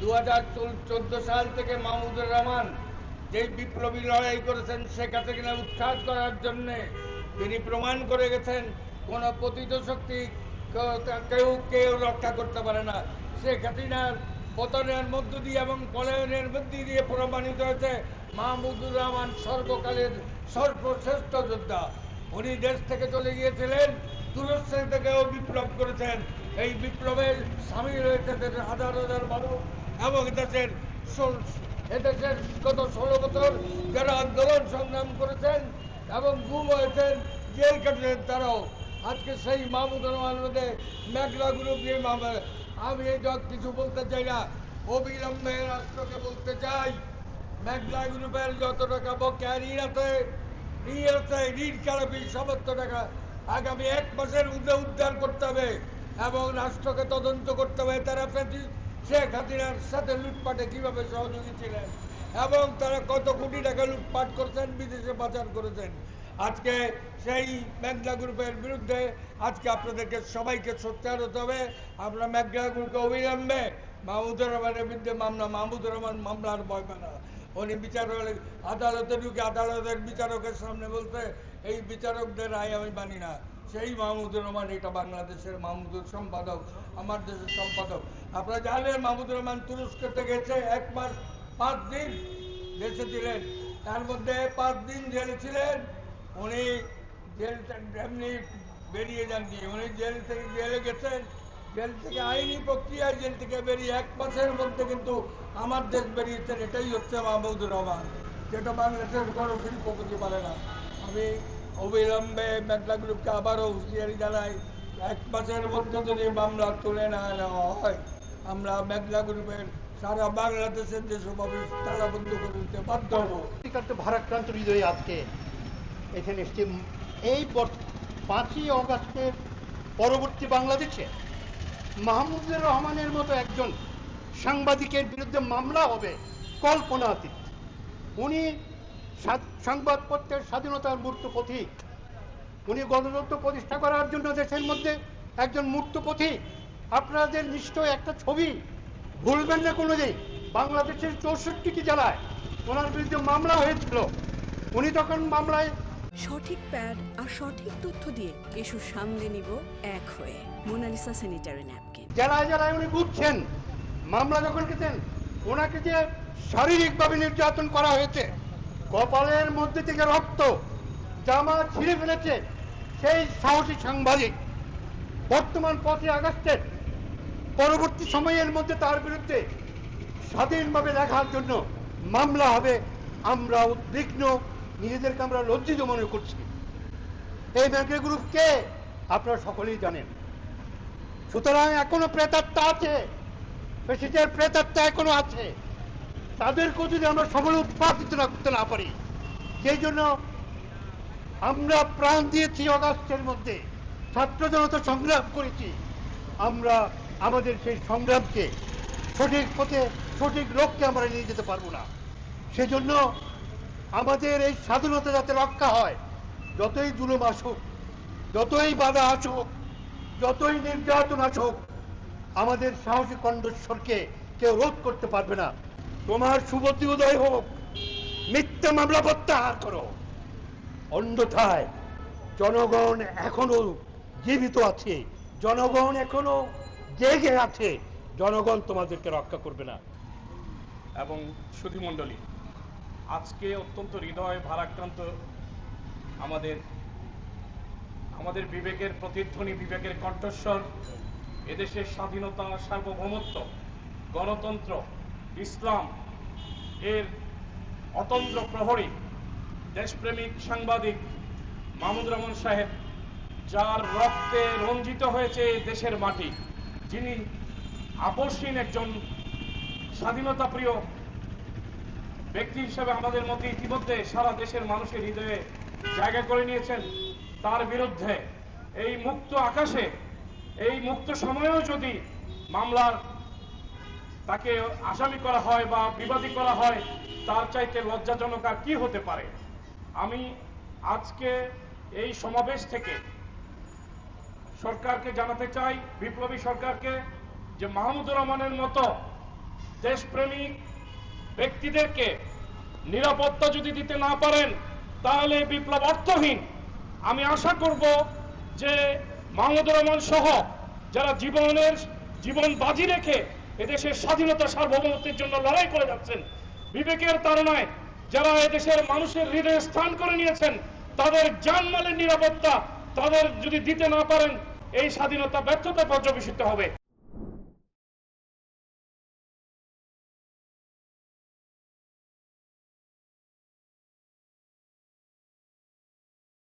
দু হাজার চোদ্দ সাল থেকে মাহমুদুর রহমান যেই বিপ্লবী লড়াই করেছেন, শেখ হাসিনা উৎখাত করার জন্য তিনি প্রমাণ করে গেছেন, কোন পতিত শক্তি কেউ- কেউ রক্ষা করতে পারে না। শেখ হাসিনার পতনের মধ্য দিয়ে এবং পলায়নের মধ্য দিয়ে প্রমাণিত হয়েছে, মাহমুদুর রহমান সর্বকালের সর্বশ্রেষ্ঠ যোদ্ধা। উনি দেশ থেকে চলে গিয়েছিলেন দূরস্থান থেকেও বিপ্লব করেছেন। এই বিপ্লবের সামিল হয়েছে হাজার হাজার মানুষ। এবং দেশের এদেশের গত ষোলো বছর যারা আন্দোলন সংগ্রাম করেছেন এবং গুম হয়েছেন, জেল কেটেছেন তারাও। আজকে সেই মাহমুদুর রহমান মধ্যে মেঘলা গ্রুপ নিয়ে আমি এই যত কিছু বলতে চাই না। অবিলম্বে রাষ্ট্রকে বলতে চাই, মেঘলা গ্রুপের যত টাকা বকেয়া ঋণ আছে ঋণ আছে, ঋণ খেলাপি সমস্ত টাকা। আগামী এক মাসের মধ্যে উদ্ধার করতে হবে এবং রাষ্ট্রকে তদন্ত করতে হবে। তারা শেখ হাসিনার সাথে লুটপাটে কীভাবে সহযোগী ছিলেন এবং তারা কত কোটি টাকা লুটপাট করেছেন, বিদেশে পাচার করেছেন। আজকে সেই মেঘলা গ্রুপের বিরুদ্ধে আজকে আপনাদেরকে সবাইকে সোচ্চার হতে হবে। আমরা মেঘলা গ্রুপকে অবিলম্বে মাহমুদুর রহমানের বিরুদ্ধে মামলা, মাহমুদুর রহমান মামলার ভয় পায় না। উনি বিচার আদালতে ঢুকে আদালতের বিচারকের সামনে বলতে এই বিচারকদের রায় আমি মানি না। সেই মাহমুদুর রহমান, এটা বাংলাদেশের মাহমুদুর সম্পাদক, আমার দেশের সম্পাদক। আপনারা জানেন মাহমুদুর রহমান তুরস্কতে গেছে এক মাস পাঁচ দিন দেশে ছিলেন তার মধ্যে পাঁচ দিন জেলে ছিলেন। উনি জেল এমনি বেরিয়ে যাননি। উনি জেল থেকে জেলে গেছেন। জেল থেকে আইনি প্রক্রিয়ায় জেল থেকে বেরিয়ে এক মাসের মধ্যে কিন্তু আমার দেশ বেরিয়েছেন। এটাই হচ্ছে মাহমুদুর রহমান। যেটা বাংলাদেশের কোনো শিল্পপতি পারে না আমি অবিলম্বে মেঘলা গ্রুপকে আবারও হুঁশিয়ারি জানাই, এক মাসের মধ্যে যদি মামলা তুলে না নেওয়া হয়, আমরা মেঘলা গ্রুপের সারা বাংলাদেশের যে সমাবেশ তালাবন্ধ করে দিতে বাধ্য হব। ভারাক্রান্ত হৃদয়ে আজকে এখানে এসছে। এই পাঁচই অগাস্টের পরবর্তী বাংলাদেশে মাহমুদুর রহমানের মতো একজন সাংবাদিকের বিরুদ্ধে মামলা হবে কল্পনাতীত উনি সা- সংবাদপত্রের স্বাধীনতার মূর্ত পথিক। উনি গণতন্ত্র প্রতিষ্ঠা করার জন্য দেশের মধ্যে একজন মূর্ত পথিক। আপনাদের নিশ্চয় একটা ছবি। ভুলবেন না কোনোদিন। বাংলাদেশের চৌষট্টিটি জেলায় ওনার বিরুদ্ধে মামলা হয়েছিল। উনি তখন মামলায় সঠিক প্যাড আর সঠিক তথ্য দিয়ে এসু সামলে নিব এক হয়ে। Monalisa sanitary napkin. জেলায় জেলায় উনি ঘুরছেন। মামলা যখন গেছেন ওনাকে যে শারীরিকভাবে নির্যাতন করা হয়েছে কপালের মধ্যে থেকে রক্ত জামা ছিঁড়ে ফেলেছে সেই সাহসী সাংবাদিক। বর্তমান পথে আগস্টের পরবর্তী সময়ের মধ্যে তার বিরুদ্ধে স্বাধীনভাবে দেখার জন্য মামলা হবে। আমরা উদ্বিগ্ন, নিজেদেরকে আমরা লজ্জিত মনে করছি। এই ব্যাংকের গ্রুপ কে? আপনারা সকলেই জানেন। সুতরাং এখনও প্রেতাত্মা আছে। পেশিদের প্রেতাত্মা এখনও আছে। তাদেরকেও যদি আমরা সকলে উৎপাদিত করতে না পারি, সেই জন্য আমরা প্রাণ দিয়েছি অগাস্টের মধ্যে, ছাত্র জনতা সংগ্রাম করেছি, আমরা আমাদের সেই সংগ্রামকে সঠিক পথে, সঠিক লক্ষ্যে আমরা নিয়ে যেতে পারব না। সেজন্য আমাদের এই স্বাধীনতা যাতে রক্ষা হয়, যতই জুলুম আসুক, যতই বাধা আসুক, যতই নির্যাতন আসুক, আমাদের সাহসী কণ্ঠস্বরকে কেউ রোধ করতে পারবে না। তোমার শুভতি উদয় হোক, মিথ্যা মামলা প্রত্যাহার করো। অন্যথায় জনগণ এখনও জীবিত আছে, জনগণ এখনও জেগে আছে, জনগণ তোমাদেরকে রক্ষা করবে না। এবং সুধীমণ্ডলী আজকে অত্যন্ত হৃদয় ভারাক্রান্ত আমাদের আমাদের বিবেকের প্রতিধ্বনি, বিবেকের কণ্ঠস্বর, এদেশের স্বাধীনতা, সার্বভৌমত্ব, গণতন্ত্র ইসলাম এর অতন্ত্র প্রহরী দেশপ্রেমিক সাংবাদিক মাহমুদ রহমান সাহেব, যার রক্তে রঞ্জিত হয়েছে দেশের মাটি। যিনি আপসহীন একজন স্বাধীনতা প্রিয় ব্যক্তি হিসেবে আমাদের মধ্যে ইতিমধ্যে সারা দেশের মানুষের হৃদয়ে জায়গা করে নিয়েছেন। তার বিরুদ্ধে এই মুক্ত আকাশে, এই মুক্ত সময়েও যদি মামলার তাকে আসামি করা হয় বা বিবাদী করা হয়, তার চাইতে লজ্জাজনক আর কি হতে পারে? আমি আজকে এই সমাবেশ থেকে সরকারকে জানাতে চাই, বিপ্লবী সরকারকে, যে মাহমুদুর রহমানের মতো দেশপ্রেমিক ব্যক্তিদেরকে নিরাপত্তা যদি দিতে না পারেন, তাহলে বিপ্লব অর্থহীন। আমি আশা করব যে মাহমুদুর রহমান সহ যারা জীবনের, জীবন বাজি রেখে এদেশের স্বাধীনতা সার্বভৌমত্বের জন্য লড়াই করে যাচ্ছেন। বিবেকের তারণায় যারা এদেশের মানুষের হৃদয়ে স্থান করে নিয়েছেন, তাদের জানমালের নিরাপত্তা তাদের যদি দিতে না পারেন, এই স্বাধীনতা ব্যর্থতা পর্যবেসিত হবে।